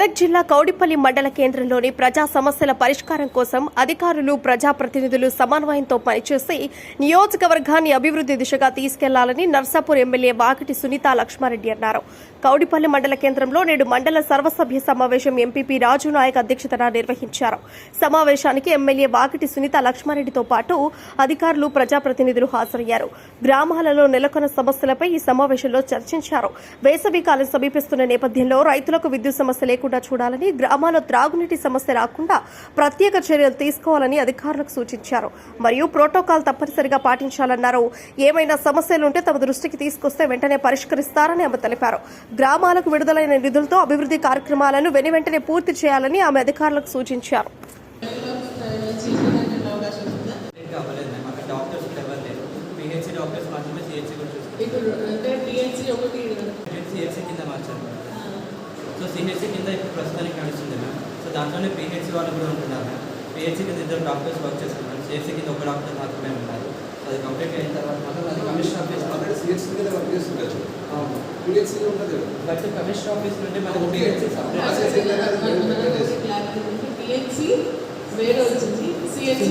మెదక్ జిల్లా కౌడిపల్లి మండల కేంద్రంలోని ప్రజా సమస్యల పరిష్కారం కోసం అధికారులు ప్రజాప్రతినిధులు సమన్వయంతో పనిచేసి నియోజకవర్గాన్ని అభివృద్ధి దిశగా తీసుకెళ్ళాలని నర్సాపూర్ ఎమ్మెల్యే వాకిటి సునీత లక్ష్మారెడ్డి అన్నారు. కౌడిపల్లి మండల కేంద్రంలో నేడు మండల సర్వసభ్య సమావేశం ఎంపీపీ రాజు నాయక్ అధ్యక్షతన నిర్వహించారు. సమావేశానికి ఎమ్మెల్యే వాకిటి సునీత లక్ష్మారెడ్డితో పాటు అధికారులు ప్రజాప్రతినిధులు హాజరయ్యారు. గ్రామాలలో నెలకొన్న సమస్యలపై ఈ సమావేశంలో చర్చించారు. వేసవి కాలం సమీపిస్తున్న నేపథ్యంలో రైతులకు విద్యుత్ సమస్య లేకుండా చూడాలని గ్రామాల్లో త్రాగునీటి సమస్య రాకుండా ప్రత్యేక చర్యలు తీసుకోవాలని అధికారులకు సూచించారు. మరియు ప్రోటోకాల్ తప్పనిసరిగా పాటించాలన్నారు. ఏమైనా సమస్యలుంటే తమ దృష్టికి తీసుకొస్తే వెంటనే పరిష్కరిస్తారని ఆమె తెలిపారు. గ్రామాలకు విడుదలైన నిధులతో అభివృద్ధి కార్యక్రమాలను వెను వెంటనే పూర్తి చేయాలని ఆమె అధికారులకు సూచించారు. డాక్టర్స్ మాత్రమే సిహెచ్సి కూడా చూస్తారు ఇప్పుడు అంటే టీఎన్సీ ఒకటి సిహెచ్సి కింద మార్చారు మ్యామ్ సో సిహెచ్సి కింద ఇప్పుడు ప్రస్తుతానికి నడుస్తుంది మ్యామ్. సో దాంట్లోనే పిహెచ్సి వాళ్ళు కూడా ఉంటున్నారు మ్యామ్. పిహెచ్సి కింద ఇద్దరు డాక్టర్స్ వర్క్ చేస్తున్నారు సిహెచ్సి కింద ఒక డాక్టర్ మాత్రమే ఉన్నారు. అది కంప్లీట్ అయిన తర్వాత మాత్రం అది కమిషనర్ ఆఫీస్ ఆల్రెడీ వర్క్ అవును. పిహెచ్సి ఉంటుంది కదా బట్ కమిషనర్ ఆఫీస్ నుండి మనకు పిహెచ్సి సపరేట్ టీఎన్సీ వేరే వచ్చింది. సిహెచ్సి